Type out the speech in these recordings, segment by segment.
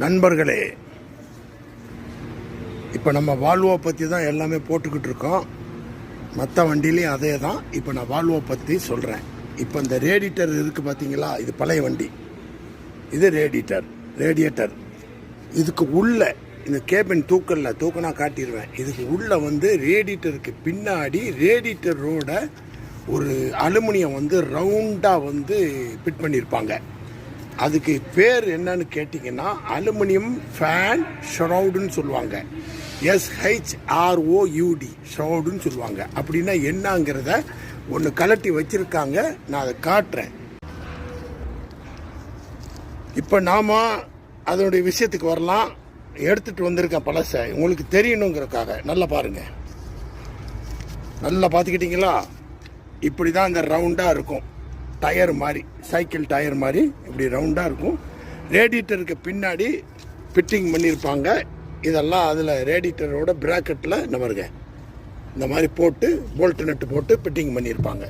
நண்பர்களே இப்போ நம்ம வால்வோ பற்றி தான் எல்லாமே போட்டுக்கிட்டு இருக்கோம். மற்ற வண்டிலையும் அதே தான் இப்போ நான் வால்வோ பற்றி சொல்கிறேன் இப்போ இந்த ரேடிட்டர் இருக்குது பார்த்தீங்களா இது பழைய வண்டி. இது ரேடிட்டர் ரேடியேட்டர் இதுக்கு உள்ளே இந்த கேபின் தூக்கல்ல தூக்கனா காட்டிடுவேன் இதுக்கு உள்ளே வந்து ரேடிட்டருக்கு பின்னாடி ரேடிட்டரோட ஒரு அலுமினியம் வந்து ரவுண்டாக வந்து ஃபிட் பண்ணியிருப்பாங்க அதுக்கு பேர் என்னன்னு கேட்டிங்கன்னா அலுமினியம் ஃபேன் ஷரவுடுன்னு சொல்லுவாங்க. எஸ்ஹெச்ஆர்ஓயூடி ஷரவுடுன்னு சொல்லுவாங்க. அப்படின்னா என்னங்கிறத ஒன்று கலட்டி வச்சிருக்காங்க. நான் அதை காட்டுறேன். இப்போ நாம அதனுடைய விஷயத்துக்கு வரலாம். எடுத்துகிட்டு வந்திருக்கேன் பழசை உங்களுக்கு தெரியணுங்கிறதுக்காக. நல்லா பாருங்கள் நல்லா பார்த்துக்கிட்டிங்களா? இப்படி தான் இந்த ரவுண்டாக இருக்கும். டயர் மாதிரி சைக்கிள் டயர் மாதிரி இப்படி ரவுண்டாக இருக்கும். ரேடியேட்டருக்கு பின்னாடி ஃபிட்டிங் பண்ணியிருப்பாங்க இதெல்லாம் அதில் ரேடியேட்டரோட ப்ராக்கெட்டில் இந்த இந்த மாதிரி போட்டு போல்ட் நட்டு போட்டு ஃபிட்டிங் பண்ணியிருப்பாங்க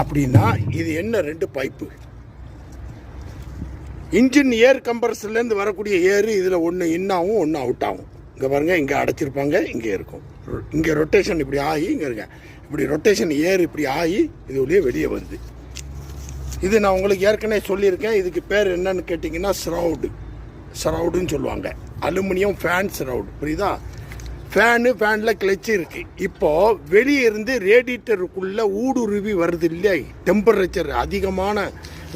அப்படின்னா இது என்ன ரெண்டு பைப்பு இன்ஜின் ஏர் கம்பரஸ்லேருந்து வரக்கூடிய ஏர் இதில் ஒன்று இன்னாகவும் ஒன்று அவுட் ஆகும். இங்கே பாருங்கள் இங்கே அடைச்சிருப்பாங்க இங்கே இருக்கும். இங்கே ரொட்டேஷன் இப்படி ஆகி இங்கே இருங்க. இப்படி ரொட்டேஷன் ஏர் இப்படி ஆகி இது வழியே வெளியே வருது. இது நான் உங்களுக்கு ஏற்கனவே சொல்லியிருக்கேன் இதுக்கு பேர் என்னன்னு கேட்டிங்கன்னா ஸ்ரவுடு ஸ்ரவுடுன்னு சொல்லுவாங்க. அலுமினியம் ஃபேன் ஸ்ரவுடு புரியுதா? ஃபேனு ஃபேனில் கிளச்சு இருக்குது இப்போ வெளியே இருந்து ரேடியேட்டருக்குள்ளே ஊடுருவி வருது இல்லையா? டெம்பரேச்சர் அதிகமான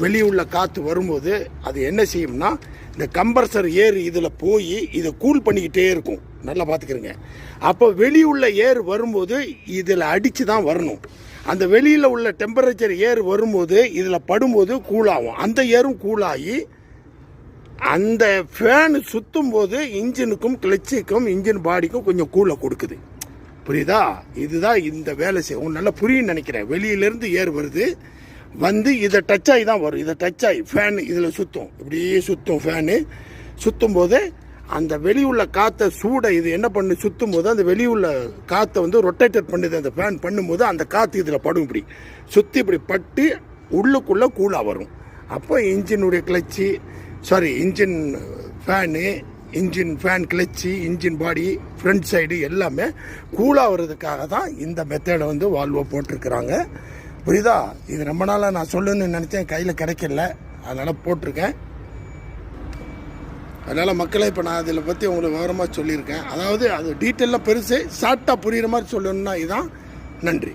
வெளியே உள்ள காற்று வரும்போது அது என்ன செய்யும்னா இந்த கம்பர்சர் ஏர் இதில் போய் இதை கூல் பண்ணிக்கிட்டே இருக்கும். நல்லா பார்த்துக்கிறங்க. அப்போ வெளியுள்ள ஏர் வரும்போது இதில் அடித்து தான் வரணும். அந்த வெளியில் உள்ள டெம்பரேச்சர் ஏர் வரும்போது இதில் படும்போது கூலாகும் அந்த ஏரும் கூலாகி அந்த ஃபேன் சுற்றும் போது இன்ஜினுக்கும் கிளச்சுக்கும் இன்ஜின் பாடிக்கும் கொஞ்சம் கூலை கொடுக்குது. புரியுதா? இதுதான் இந்த வேலை செய்யும் நல்லா புரியும் நினைக்கிறேன். வெளியிலேருந்து ஏர் வருது. வந்து இதை டச் ஆகி தான் வரும். இதை டச் ஆகி ஃபேன் இதில் சுற்றும் இப்படியே சுற்றும் ஃபேனு சுற்றும் போது அந்த வெளியுள்ள காற்றை சூடை இது என்ன பண்ணு? சுற்றும் போது அந்த வெளியுள்ள காற்றை வந்து ரொட்டேட்டட் பண்ணுது. அந்த ஃபேன் பண்ணும்போது அந்த காற்று இதில் படும் இப்படி. சுற்றி இப்படி பட்டு உள்ளுக்குள்ளே கூலாக வரும். அப்போ இன்ஜினுடைய கிளச்சி sorry engine fan engine fan கிளச்சி engine body front side எல்லாமே கூலாக வர்றதுக்காக தான் இந்த மெத்தடை வந்து வால்வோ போட்டிருக்கிறாங்க. புரியுதா? இது ரொம்ப நாளாக நான் சொல்லுன்னு நினச்சேன் கையில் கிடைக்கல. அதனால் போட்டிருக்கேன். அதனால் மக்களை இப்போ நான் அதில் பற்றி உங்களுக்கு விவரமாக சொல்லியிருக்கேன். அதாவது அது டீட்டெயிலாக பெருசு ஷார்ட்டாக புரிகிற மாதிரி சொல்லணுன்னா இதுதான் நன்றி.